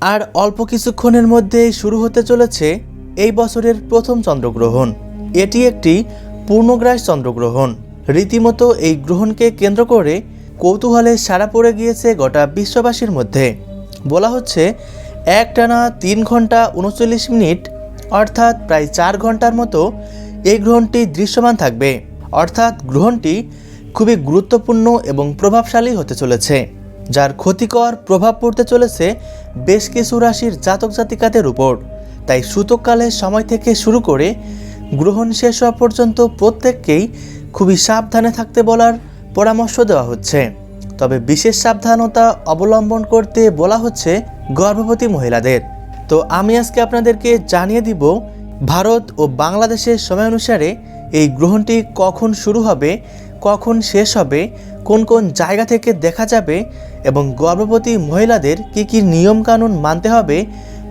আর অল্প কিছুক্ষণের মধ্যেই শুরু হতে চলেছে এই বছরের প্রথম চন্দ্রগ্রহণ। এটি একটি পূর্ণগ্রাস চন্দ্রগ্রহণ। রীতিমতো এই গ্রহণকে কেন্দ্র করে কৌতূহলে সারা পড়ে গিয়েছে গোটা বিশ্ববাসীর মধ্যে। বলা হচ্ছে, একটানা তিন ঘণ্টা উনচল্লিশ মিনিট, অর্থাৎ প্রায় চার ঘণ্টার মতো এই গ্রহণটি দৃশ্যমান থাকবে। অর্থাৎ গ্রহণটি খুবই গুরুত্বপূর্ণ এবং প্রভাবশালী হতে চলেছে। যার ক্ষতিকর প্রভাব পড়তে চলেছে বেশ কিছু রাশির জাতক জাতিকাদের উপর। তাই সূতককালের সময় থেকে শুরু করে গ্রহণ শেষ হওয়া পর্যন্ত প্রত্যেককেই খুবই সাবধানে থাকতে বলার পরামর্শ দেওয়া হচ্ছে। তবে বিশেষ সাবধানতা অবলম্বন করতে বলা হচ্ছে গর্ভবতী মহিলাদের। তো আমি আজকে আপনাদেরকে জানিয়ে দিব, ভারত ও বাংলাদেশের সময় অনুসারে এই গ্রহণটি কখন শুরু হবে কখন শেষ হবে, কোন কোন জায়গা থেকে দেখা যাবে এবং গর্ভবতী মহিলাদের কী কী নিয়মকানুন মানতে হবে,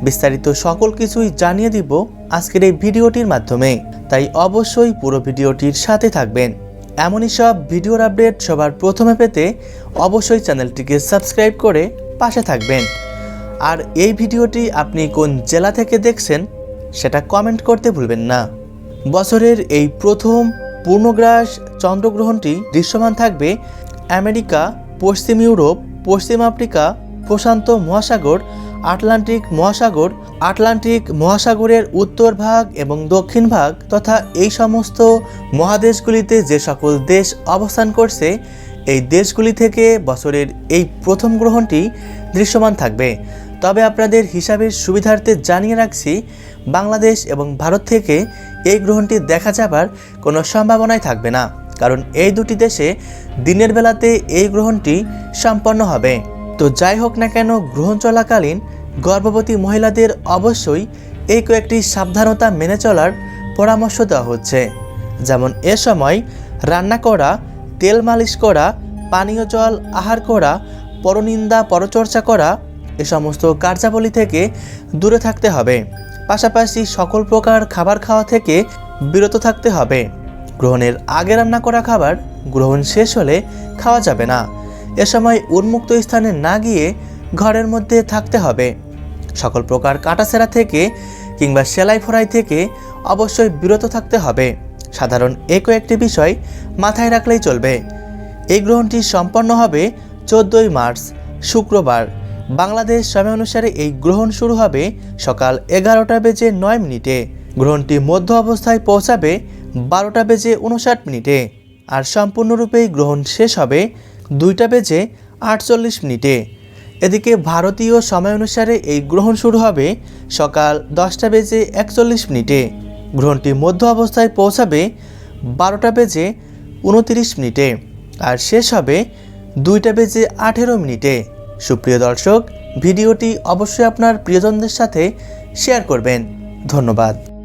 বিস্তারিত সকল কিছুই জানিয়ে দিব আজকের এই ভিডিওটির মাধ্যমে। তাই অবশ্যই পুরো ভিডিওটির সাথে থাকবেন। এমনই সব ভিডিওর আপডেট সবার প্রথমে পেতে অবশ্যই চ্যানেলটিকে সাবস্ক্রাইব করে পাশে থাকবেন। আর এই ভিডিওটি আপনি কোন জেলা থেকে দেখছেন, সেটা কমেন্ট করতে ভুলবেন না। বছরের এই প্রথম পূর্ণগ্রাস চন্দ্রগ্রহণটি দৃশ্যমান থাকবে আমেরিকা, পশ্চিম ইউরোপ, পশ্চিম আফ্রিকা, প্রশান্ত মহাসাগর, আটলান্টিক মহাসাগর, আটলান্টিক মহাসাগরের উত্তর ভাগ এবং দক্ষিণ ভাগ তথা এই সমস্ত মহাদেশগুলিতে যে সকল দেশ অবস্থান করছে, এই দেশগুলি থেকে বছরের এই প্রথম গ্রহণটি দৃশ্যমান থাকবে। তবে আপনাদের হিসাবের সুবিধার্থে জানিয়ে রাখছি, বাংলাদেশ এবং ভারত থেকে এই গ্রহণটি দেখা যাবার কোনো সম্ভাবনাই থাকবে না। কারণ এই দুটি দেশে দিনের বেলাতে এই গ্রহণটি সম্পন্ন হবে। তো যাই হোক না কেন, গ্রহণ চলাকালীন গর্ভবতী মহিলাদের অবশ্যই এই কয়েকটি সাবধানতা মেনে চলার পরামর্শ দেওয়া হচ্ছে। যেমন এ সময় রান্না করা, তেল মালিশ করা, পানীয় জল, আহার করা, পরনিন্দা, পরচর্চা করা এ সমস্ত কার্যাবলী থেকে দূরে থাকতে হবে। পাশাপাশি সকল প্রকার খাবার খাওয়া থেকে বিরত থাকতে হবে। গ্রহণের আগে রান্না করা খাবার গ্রহণ শেষ হলে খাওয়া যাবে না। এ সময় উন্মুক্ত স্থানে না গিয়ে ঘরের মধ্যে থাকতে হবে। সকল প্রকার কাটাছেঁড়া থেকে কিংবা সেলাই ফোড়াই থেকে অবশ্যই বিরত থাকতে হবে। সাধারণ এ কয়েকটি বিষয় মাথায় রাখলেই চলবে। এই গ্রহণটি সম্পন্ন হবে চোদ্দোই মার্চ, শুক্রবার। বাংলাদেশ সময় অনুসারে এই গ্রহণ শুরু হবে সকাল এগারোটা বেজে নয় মিনিটে। গ্রহণটি মধ্য অবস্থায় পৌঁছাবে বারোটা বেজে উনষাট মিনিটে আর সম্পূর্ণরূপেই গ্রহণ শেষ হবে দুইটা বেজে আটচল্লিশ মিনিটে। এদিকে ভারতীয় সময় অনুসারে এই গ্রহণ শুরু হবে সকাল দশটা বেজে একচল্লিশ মিনিটে। গ্রহণটি মধ্য অবস্থায় পৌঁছাবে বারোটা বেজে উনতিরিশ মিনিটে আর শেষ হবে দুইটা বেজে আঠেরো মিনিটে। সুপ্রিয় দর্শক ভিডিওটি অবশ্যই আপনার প্রিয়জনদের সাথে শেয়ার করবেন। ধন্যবাদ।